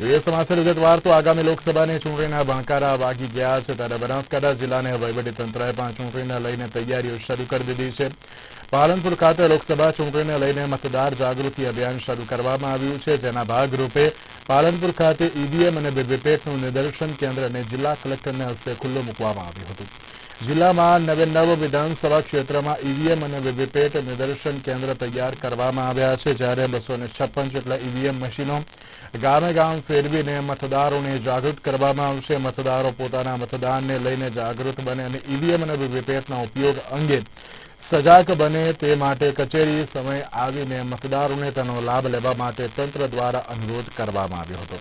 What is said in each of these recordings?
જોઈએ સમાચાર વિગતવાર તો આગામી લોકસભાની ચૂંટણીના ભણકારા વાગી ગયા છે. ત્યારે બનાસકાંઠા જિલ્લાને વહીવટી તંત્રએ પણ ચૂંટણીને લઈને તૈયારીઓ શરૂ કરી દીધી છે. પાલનપુર ખાતે લોકસભા ચૂંટણીને લઈને મતદાર જાગૃતિ અભિયાન શરૂ કરવામાં આવ્યું છે. જેના ભાગરૂપે પાલનપુર ખાતે ઈવીએમ અને વીવીપેટનું નિદર્શન કેન્દ્ર અને જિલ્લા કલેક્ટરને હસ્તે ખુલ્લું મૂકવામાં આવ્યું હતું. જિલ્લામાં નવે નવ વિધાનસભા ક્ષેત્રમાં ઈવીએમ અને વીવીપેટ નિદર્શન કેન્દ્ર તૈયાર કરવામાં આવ્યા છે. જ્યારે બસો છપ્પન જેટલા ઈવીએમ મશીનો ગામે ગામ ફેરવીને મતદારોને જાગૃત કરવામાં આવશે. મતદારો પોતાના મતદાનને લઈને જાગૃત બને અને ઈવીએમ અને વીવીપેટના ઉપયોગ અંગે સજાગ બને તે માટે કચેરી સમય આવીને મતદારોને તેનો લાભ લેવા માટે તંત્ર દ્વારા અનુરોધ કરવામાં આવ્યો હતો.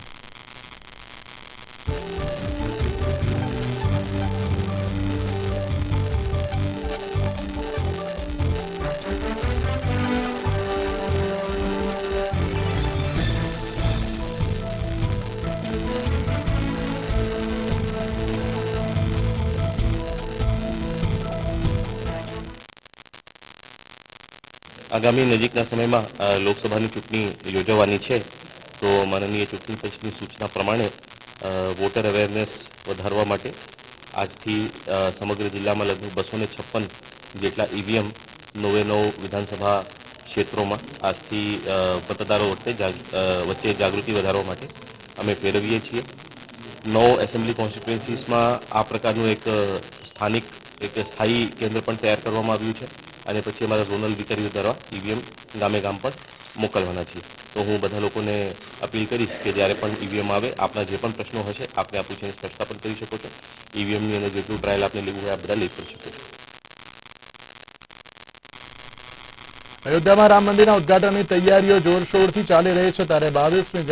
આગામી નજીકના સમયમાં લોકસભાની ચૂંટણી યોજાવાની છે, તો માનનીય ચૂંટણી પંચની સૂચના પ્રમાણે વોટર અવેરનેસ વધારવા માટે આજથી સમગ્ર જિલ્લામાં લગભગ બસો છપ્પન જેટલા ઈવીએમ નવે નવ વિધાનસભા ક્ષેત્રોમાં આજથી મતદારો વચ્ચે વચ્ચે જાગૃતિ વધારવા માટે અમે ફેરવીએ છીએ. નવ એસેમ્બલી કોન્સ્ટિટ્યુએન્સીસમાં આ પ્રકારનું એક સ્થાનિક, એક સ્થાયી કેન્દ્ર પણ તૈયાર કરવામાં આવ્યું છે. અને પછી અમારા ઝોનલ અધિકારીઓ દ્વારા ઈવીએમ ગામે ગામ પર મોકલવાના છીએ. તો હું બધા લોકોને અપીલ કરીશ કે જ્યારે પણ ઈવીએમ આવે, આપના જે પણ પ્રશ્નો હશે, આપને આ પૂછીને સ્પષ્ટતા પણ કરી શકો છો. ઈવીએમની અંદર જેટલું ટ્રાયલ આપને લેવું હોય, આપ બધા લઈ શકો છો. અયોધ્યામાં રામ મંદિરના ઉદઘાટનની તૈયારીઓ જોરશોરથી ચાલી રહી છે. ત્યારે બાવીસમી